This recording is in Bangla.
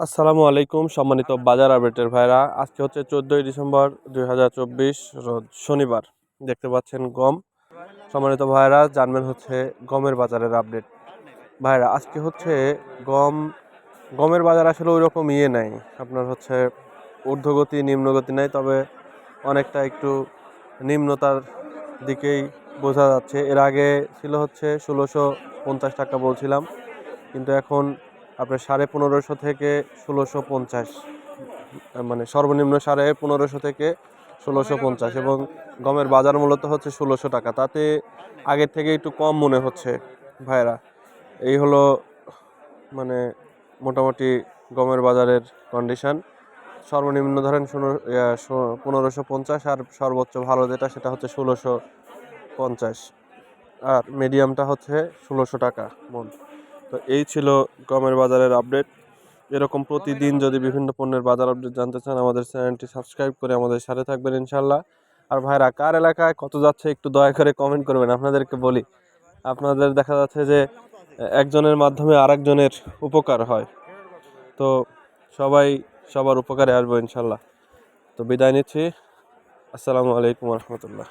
আসসালামু আলাইকুম সম্মানিত বাজার আপডেটের ভাইরা। আজকে হচ্ছে চোদ্দোই ডিসেম্বর দুই হাজার চব্বিশ রোজ শনিবার। দেখতে পাচ্ছেন গম। সম্মানিত ভাইরা জানবেন হচ্ছে গমের বাজারের আপডেট। ভাইরা আজকে হচ্ছে গম গমের বাজার আসলে ওই রকম ইয়ে নাই। আপনার হচ্ছে ঊর্ধ্বগতি নিম্নগতি নাই তবে অনেকটা একটু নিম্নতার দিকেই বোঝা যাচ্ছে। এর আগে ছিল হচ্ছে ষোলোশো পঞ্চাশ টাকা বলছিলাম কিন্তু এখন আপনার সাড়ে পনেরোশো থেকে ষোলোশো পঞ্চাশ মানে সর্বনিম্ন সাড়ে পনেরোশো থেকে ষোলোশো পঞ্চাশ এবং গমের বাজার মূলত হচ্ছে ষোলোশো টাকা। তাতে আগের থেকে একটু কম মনে হচ্ছে ভাইরা এই হলো মানে মোটামুটি গমের বাজারের কন্ডিশন সর্বনিম্ন ধরেন পনেরোশো পঞ্চাশ আর সর্বোচ্চ ভালো যেটা সেটা হচ্ছে ষোলোশো পঞ্চাশ। আর মিডিয়ামটা হচ্ছে ষোলোশো টাকা মন। তো এই ছিল গমের বাজারের আপডেট। এরকম প্রতিদিন যদি বিভিন্ন পণ্যের বাজার আপডেট জানতে চান, আমাদের চ্যানেলটি সাবস্ক্রাইব করে আমাদের সাথে থাকবেন ইনশাল্লাহ আর ভাইরা, কার এলাকায় কত যাচ্ছে একটু দয়া করে কমেন্ট করবেন, আপনাদেরকে বলি। আপনাদের দেখা যাচ্ছে যে, একজনের মাধ্যমে আরেকজনের উপকার হয়। তো সবাই সবার উপকারে আসব ইনশাল্লাহ তো বিদায় নিচ্ছি। আসসালামু আলাইকুম রহমতুল্লাহ।